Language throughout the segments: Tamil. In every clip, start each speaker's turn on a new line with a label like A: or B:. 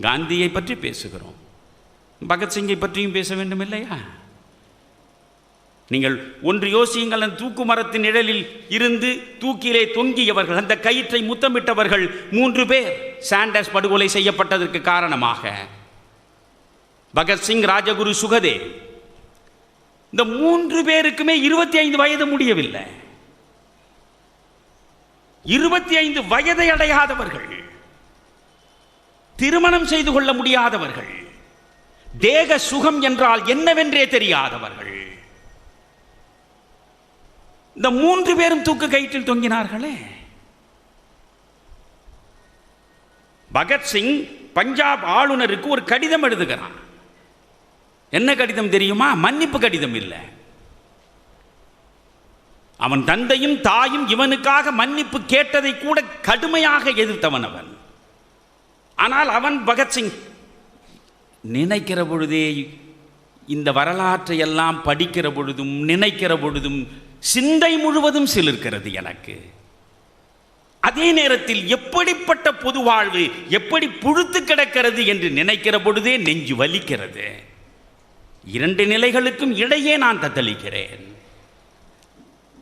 A: காந்தியை பற்றி பேசுகிறோம். பகத்சிங்கை பற்றியும் பேச வேண்டும் இல்லையா நீங்கள் ஒன்று யோசியுங்கள் அந்த தூக்கு மரத்தின் நிழலில் இருந்து தூக்கிலே தொங்கியவர்கள் அந்த கயிற்றை முத்தமிட்டவர்கள் மூன்று பேர். சாண்டர்ஸ் படுகொலை செய்யப்பட்டதற்கு காரணமாக பகத்சிங் ராஜகுரு சுகதேவ். இந்த மூன்று பேருக்குமே இருபத்தி ஐந்து வயது முடியவில்லை. இருபத்தி ஐந்து வயதை அடையாதவர்கள். திருமணம் செய்து கொள்ள முடியாதவர்கள். தேக சுகம் என்றால் என்னவென்றே தெரியாதவர்கள். இந்த மூன்று பேரும் தூக்கு கயிற்றில் தொங்கினார்களே. பகத்சிங் பஞ்சாப் ஆளுநருக்கு ஒரு கடிதம் எழுதுகிறான். என்ன கடிதம் தெரியுமா? மன்னிப்பு கடிதம் இல்லை. அவன் தந்தையும் தாயும் இவனுக்காக மன்னிப்பு கேட்டதை கூட கடுமையாக எதிர்த்தவன் அவன். ஆனால் அவன் பகத்சிங் நினைக்கிற பொழுதே இந்த வரலாற்றை எல்லாம் படிக்கிற பொழுதும் நினைக்கிற பொழுதும் சிந்தை முழுவதும் சிலிர்க்கிறது எனக்கு. அதே நேரத்தில் எப்படிப்பட்ட பொது வாழ்வு எப்படி புழுத்து கிடக்கிறது என்று நினைக்கிற பொழுதே நெஞ்சு வலிக்கிறது. இரண்டு நிலைகளுக்கும் இடையே நான் தத்தளிக்கிறேன்.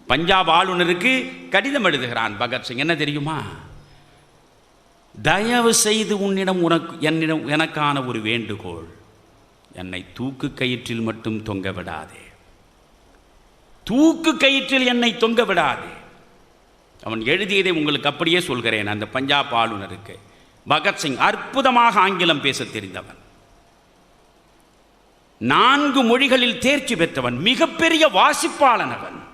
A: பஞ்சாப் ஆளுநருக்கு கடிதம் எழுதுகிறான் பகத்சிங் என்ன தெரியுமா? தயவு செய்து உன்னிடம் உனக்கு என்னிடம் எனக்கான ஒரு வேண்டுகோள். என்னை தூக்கு கயிற்றில் மட்டும் தொங்க விடாதே. தூக்கு கயிற்றில் என்னை தொங்க விடாதே. அவன் எழுதியதை உங்களுக்கு அப்படியே சொல்கிறேன். அந்த பஞ்சாப் ஆளுநருக்கு. பகத்சிங் அற்புதமாக ஆங்கிலம் பேசத் தெரிந்தவன். நான்கு மொழிகளில் தேர்ச்சி பெற்றவன். மிகப்பெரிய வாசிப்பாளன் அவன்.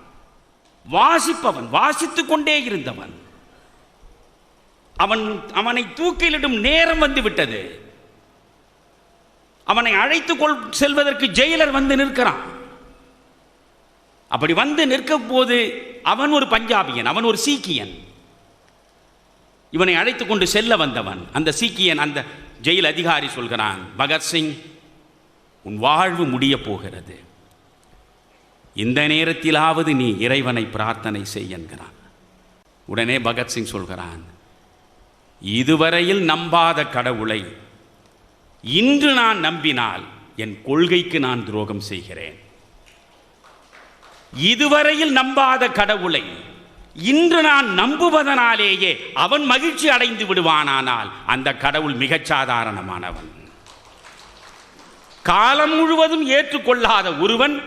A: வாசிப்பவன். வாசித்துக் கொண்டே இருந்தவன். அவன் அவனை தூக்கிலிடும் நேரம் வந்து விட்டது. அவனை அழைத்து கொள் செல்வதற்கு ஜெயிலர் வந்து நிற்கிறான். அப்படி வந்து நிற்கும் போது அவன் ஒரு பஞ்சாபியன் அவன் ஒரு சீக்கியன். இவனை அழைத்து கொண்டு செல்ல வந்தவன் அந்த சீக்கியன் அந்த ஜெயில் அதிகாரி சொல்கிறான் பகத்சிங் உன் வாழ்வு முடிய போகிறது. இந்த நேரத்திலாவது நீ இறைவனை பிரார்த்தனை செய் என்கிறான். உடனே பகத்சிங் சொல்கிறான் இதுவரையில் நம்பாத கடவுளை இன்று நான் நம்பினால் என் கொள்கைக்கு நான் துரோகம் செய்கிறேன். இதுவரையில் நம்பாத கடவுளை இன்று நான் நம்புவதனாலேயே அவன் மகிழ்ச்சி அடைந்து விடுவானானால் அந்த கடவுள் மிகச் சாதாரணமானவன். காலம் முழுவதும் ஏற்றுக்கொள்ளாத ஒருவன்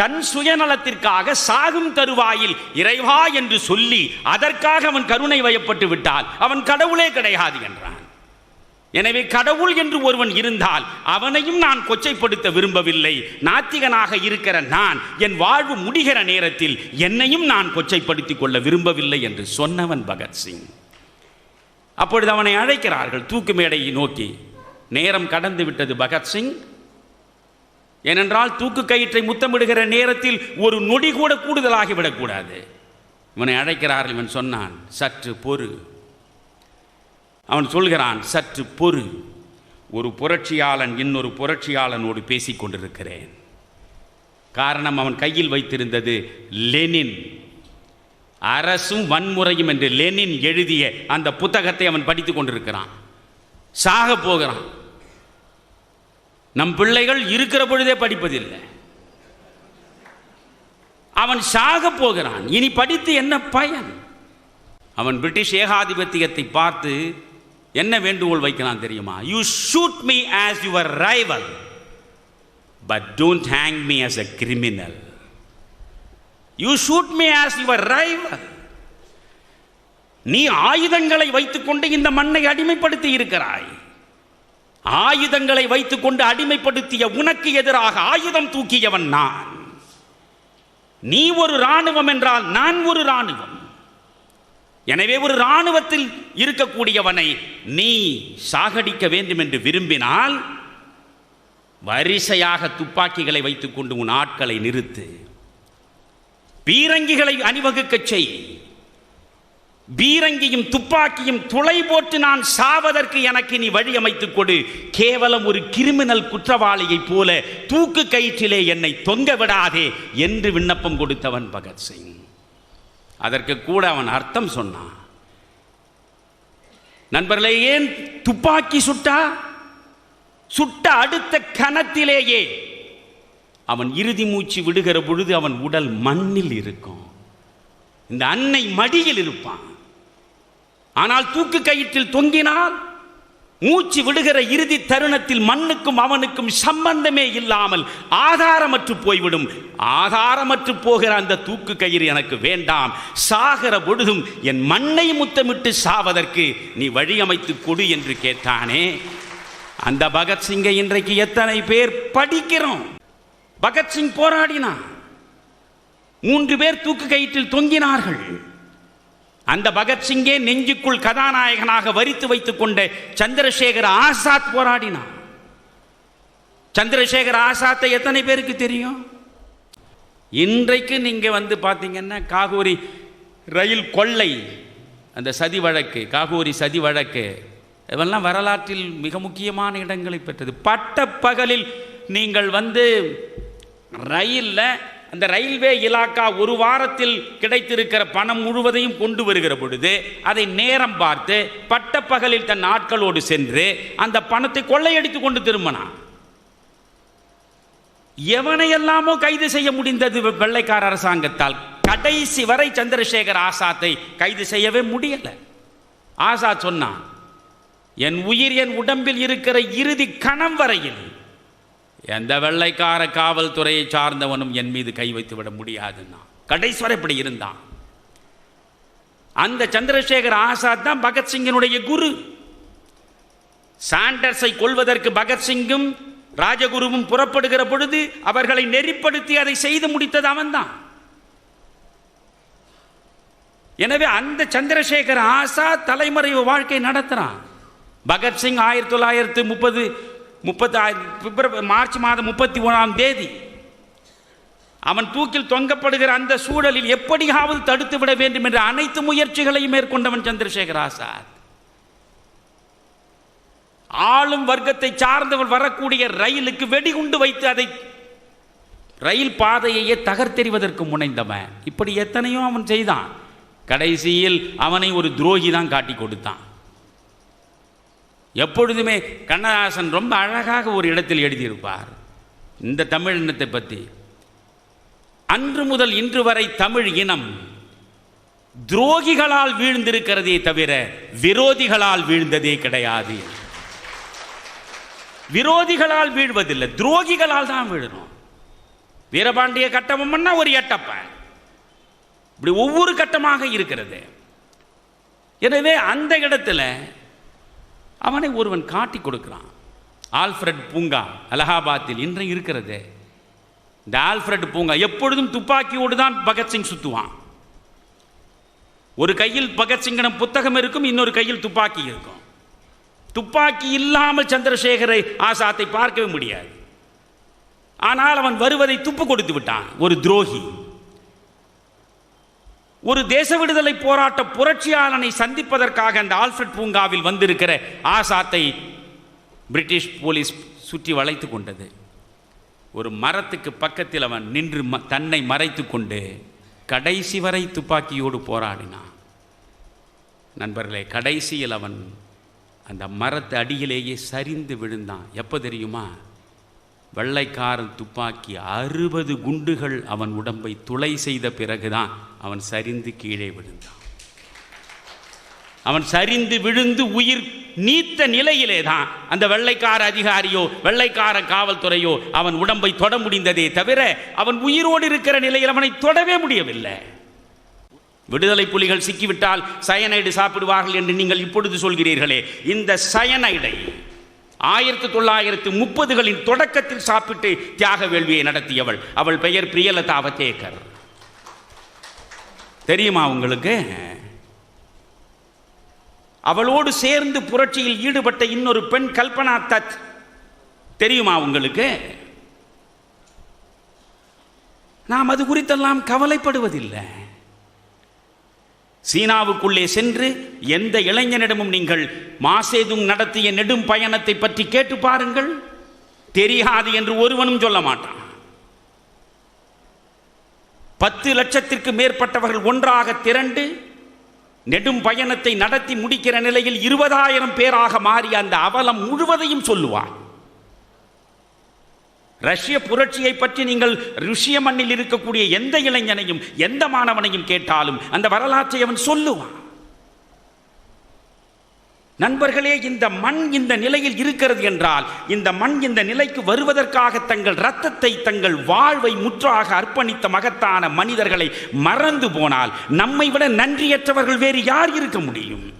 A: தன் சுயநலத்திற்காக சாகும் தருவாயில் இறைவா என்று சொல்லி அதற்காக அவன் கருணை வயப்பட்டு விட்டால் அவன் கடவுளே கிடையாது என்றான். எனவே கடவுள் என்று ஒருவன் இருந்தால் அவனையும் நான் கொச்சைப்படுத்த விரும்பவில்லை. நாத்திகனாக இருக்கிற நான் என் வாழ்வு முடிகிற நேரத்தில் என்னையும் நான் கொச்சைப்படுத்திக் கொள்ள விரும்பவில்லை என்று சொன்னவன் பகத்சிங் அப்பொழுது அவனை அழைக்கிறார்கள் தூக்கு மேடையை நோக்கி. நேரம் கடந்து விட்டது பகத்சிங் ஏனென்றால் தூக்கு கயிற்றை முத்தமிடுகிற நேரத்தில் ஒரு நொடி கூட கூடுதலாகிவிடக்கூடாது இவனை அழைக்கிறார்கள் இவன் சொன்னான் சற்று பொறு. அவன் சொல்கிறான் சற்று பொறு. ஒரு புரட்சியாளன் இன்னொரு புரட்சியாளனோடு பேசிக் கொண்டிருக்கிறேன். காரணம் அவன் கையில் வைத்திருந்தது லெனின். அரசும் வன்முறையும் என்று லெனின் எழுதிய அந்த புத்தகத்தை அவன் படித்துக் கொண்டிருக்கிறான். சாக போகிறான். நம் பிள்ளைகள் இருக்கிற பொழுதே படிப்பதில்லை. அவன் சாக போகிறான். இனி படித்து என்ன பயன்? அவன் பிரிட்டிஷ் ஏகாதிபத்தியத்தை பார்த்து என்ன வேண்டுகோள் வைக்கலாம் தெரியுமா? You shoot me as your rival but don't hang me as a criminal you shoot me as your rival நீ ஆயுதங்களை வைத்துக்கொண்டு இந்த மண்ணை அடிமைப்படுத்தி இருக்கிறாய். ஆயுதங்களை வைத்துக்கொண்டு அடிமைப்படுத்திய உனக்கு எதிராக ஆயுதம் தூக்கியவன் நான். நீ ஒரு ராணுவம் என்றால் நான் ஒரு ராணுவம் எனவே ஒரு ராணுவத்தில் இருக்கக்கூடியவனை நீ சாகடிக்க வேண்டும் என்று விரும்பினால் வரிசையாக துப்பாக்கிகளை வைத்துக்கொண்டு உன் ஆட்களை நிறுத்து. பீரங்கிகளை அணிவகுக்கச் செய். பீரங்கியும் துப்பாக்கியும் துளை போட்டு நான் சாவதற்கு எனக்கு நீ வழி அமைத்துக் கொடு. கேவலம் ஒரு கிரிமினல் குற்றவாளியைப் போல தூக்கு கயிற்றிலே என்னை தொங்க விடாதே என்று விண்ணப்பம் கொடுத்தவன் பகத்சிங் அதற்கு கூட அவன் அர்த்தம் சொன்னான் நண்பர்களே ஏன் துப்பாக்கி சுட்டா? சுட்ட அடுத்த கணத்திலேயே. அவன் இறுதி மூச்சு விடுகிற பொழுது அவன் உடல் மண்ணில் இருக்கும். இந்த அன்னை மடியில் இருப்பான். ஆனால் தூக்கு கயிற்றில் தொங்கினால் மூச்சு விடுகிற இறுதி தருணத்தில் மண்ணுக்கும் அவனுக்கும் சம்பந்தமே இல்லாமல் ஆதாரமற்று போய்விடும். ஆதாரமற்று போகிற அந்த தூக்கு கயிறு எனக்கு வேண்டாம். சாகிற பொழுதும் என் மண்ணை முத்தமிட்டு சாவதற்கு நீ வழியமைத்து கொடு என்று கேட்டானே. அந்த பகத்சிங்கை இன்றைக்கு எத்தனை பேர் படிக்கிறோம். பகத்சிங் போராடினான் மூன்று பேர் தூக்கு கயிற்றில் தொங்கினார்கள். அந்த பகத்சிங்கே நெஞ்சுக்குள் கதாநாயகனாக வரித்து வைத்துக் கொண்ட சந்திரசேகர ஆசாத் போராடினான். சந்திரசேகர ஆசாத்தை எத்தனை பேருக்கு தெரியும்? இன்றைக்கு நீங்க வந்து பார்த்தீங்கன்னா காகூரி ரயில் கொள்ளை அந்த சதி வழக்கு காகூரி சதி வழக்கு இதெல்லாம் வரலாற்றில் மிக முக்கியமான இடங்களை பெற்றது. பட்ட பகலில் நீங்கள் வந்து ரயிலில் அந்த ரயில்வே இலாக்கா ஒரு வாரத்தில் கிடைத்திருக்கிற பணம் முழுவதையும் கொண்டு வருகிற பொழுது அதை நேரம் பார்த்து பட்டப்பகலில் தன் ஆட்களோடு சென்று அந்த பணத்தை கொள்ளையடித்து கொண்டு திரும்பினான். எவனையெல்லாமோ கைது செய்ய முடிந்தது வெள்ளைக்கார அரசாங்கத்தால் கடைசி வரை சந்திரசேகர் ஆசாத்தை கைது செய்யவே முடியல. ஆசாத் சொன்னான் என் உயிர் என் உடம்பில் இருக்கிற இறுதி கணம் வரையில் எந்த வெள்ளைக்கார காவல்துறையை சார்ந்தவனும் என் மீது கை வைத்து விட முடியாதுன்னா. கடைசி இப்படி இருந்தான். அந்த சந்திரசேகர் ஆசாத் தான் பகத்சிங்கினுடைய குரு. சாண்டர்ஸை கொள்வதற்கு பகத்சிங்கும் ராஜகுருவும் புறப்படுகிற பொழுது அவர்களை நெறிப்படுத்தி அதை செய்து முடித்தது அவன்தான். எனவே அந்த சந்திரசேகர் ஆசாத் தலைமறைவு வாழ்க்கை நடத்துறான். பகத்சிங் ஆயிரத்தி தொள்ளாயிரத்து முப்பது முப்பத்தி பிப்ரவரி மார்ச் மாதம் முப்பத்தி ஒன்றாம் தேதி. அவன் தூக்கில் தொங்கப்படுகிற அந்த சூழலில் எப்படியாவது தடுத்து விட வேண்டும் என்ற அனைத்து முயற்சிகளையும் மேற்கொண்டவன் சந்திரசேகர் ஆசாத். ஆளும் வர்க்கத்தை சார்ந்தவர் வரக்கூடிய ரயிலுக்கு வெடிகுண்டு வைத்து அதை ரயில் பாதையையே தகர்த்தெறிவதற்கு முனைந்தவன். இப்படி எத்தனையோ அவன் செய்தான். கடைசியில் அவனை ஒரு துரோகி தான் காட்டி கொடுத்தான். எப்பொழுதுமே கண்ணதாசன் ரொம்ப அழகாக ஒரு இடத்தில் எழுதியிருப்பார். இந்த தமிழ் இனத்தை பற்றி அன்று முதல் இன்று வரை தமிழ் இனம் துரோகிகளால் வீழ்ந்திருக்கிறதே தவிர விரோதிகளால் வீழ்ந்ததே கிடையாது. விரோதிகளால் வீழ்வதில்லை துரோகிகளால் தான் வீழணும் வீரபாண்டிய கட்டபொம்மன்னா ஒரு எட்டப்பன் இப்படி ஒவ்வொரு கட்டமாக இருக்கிறது. எனவே அந்த இடத்துல அவனை ஒருவன் காட்டி கொடுக்குறான். ஆல்ஃபிரட் பூங்கா அலகாபாத்தில் இன்று இருக்கிறது. இந்த ஆல்ஃபிரட் பூங்கா எப்பொழுதும் துப்பாக்கியோடு தான் பகத்சிங் சுற்றுவான் ஒரு கையில் பகத்சிங்கிடம் புத்தகம் இருக்கும் இன்னொரு கையில் துப்பாக்கி இருக்கும். துப்பாக்கி இல்லாமல் சந்திரசேகரை ஆசாத்தை பார்க்கவே முடியாது. ஆனால் அவன் வருவதை துப்பு கொடுத்து விட்டான். ஒரு துரோகி. ஒரு தேச விடுதலை போராட்ட புரட்சியாளனை சந்திப்பதற்காக அந்த ஆல்ஃபிரட் பூங்காவில் வந்திருக்கிற ஆசாத்தை பிரிட்டிஷ் போலீஸ் சுற்றி வளைத்து கொண்டது. ஒரு மரத்துக்கு பக்கத்தில் அவன் நின்று ம- தன்னை மறைத்து கொண்டு கடைசி வரை துப்பாக்கியோடு போராடினான். நண்பர்களே கடைசியில் அவன் அந்த மரத்து அடியிலேயே சரிந்து விழுந்தான். எப்போ தெரியுமா? வெள்ளைக்காரன் துப்பாக்கி அறுபது குண்டுகள் அவன் உடம்பை துளை செய்த பிறகுதான் அவன் சரிந்து கீழே விழுந்தான். அவன் சரிந்து விழுந்து உயிர் நீத்த நிலையிலே தான் அந்த வெள்ளைக்கார அதிகாரியோ வெள்ளைக்கார காவல்துறையோ அவன் உடம்பை தொட முடிந்ததே தவிர அவன் உயிரோடு இருக்கிற நிலையில் அவனை தொடவே முடியவில்லை. விடுதலை புலிகள் சிக்கிவிட்டால் சயனைடு சாப்பிடுவார்கள் என்று நீங்கள் இப்பொழுது சொல்கிறீர்களே இந்த சயனைடை ஆயிரத்தி தொள்ளாயிரத்து முப்பதுகளின் தொடக்கத்தில் சாப்பிட்டு தியாக வேள்வியை நடத்தியவள். அவள் பெயர் பிரியலதா அவதேக்கர் தெரியுமா உங்களுக்கு? அவளோடு சேர்ந்து புரட்சியில் ஈடுபட்ட இன்னொரு பெண் கல்பனா தத். தெரியுமா உங்களுக்கு? நாம் அது குறித்தெல்லாம் கவலைப்படுவதில்லை. சீனாவுக்குள்ளே சென்று எந்த இளைஞனிடமும் நீங்கள் மாசேதுங் நடத்திய நெடும் பயணத்தை பற்றி கேட்டு பாருங்கள். தெரியாது என்று ஒருவனும் சொல்ல மாட்டான். பத்து லட்சத்திற்கு மேற்பட்டவர்கள் ஒன்றாக திரண்டு நெடும் பயணத்தை நடத்தி முடிக்கிற நிலையில் இருபதாயிரம் பேராக மாறி அந்த அவலம் முழுவதையும் சொல்லுவான். ரஷ்ய புரட்சியை பற்றி நீங்கள் ருஷ்ய மண்ணில் இருக்கக்கூடிய எந்த இளைஞனையும் எந்த மாணவனையும் கேட்டாலும் அந்த வரலாற்றை அவன் சொல்லுவான். நண்பர்களே இந்த மண் இந்த நிலையில் இருக்கிறது என்றால் இந்த மண் இந்த நிலைக்கு வருவதற்காக தங்கள் ரத்தத்தை தங்கள் வாழ்வை முற்றாக அர்ப்பணித்த மகத்தான மனிதர்களை மறந்து போனால் நம்மை விட நன்றியற்றவர்கள் வேறு யார் இருக்க முடியும்?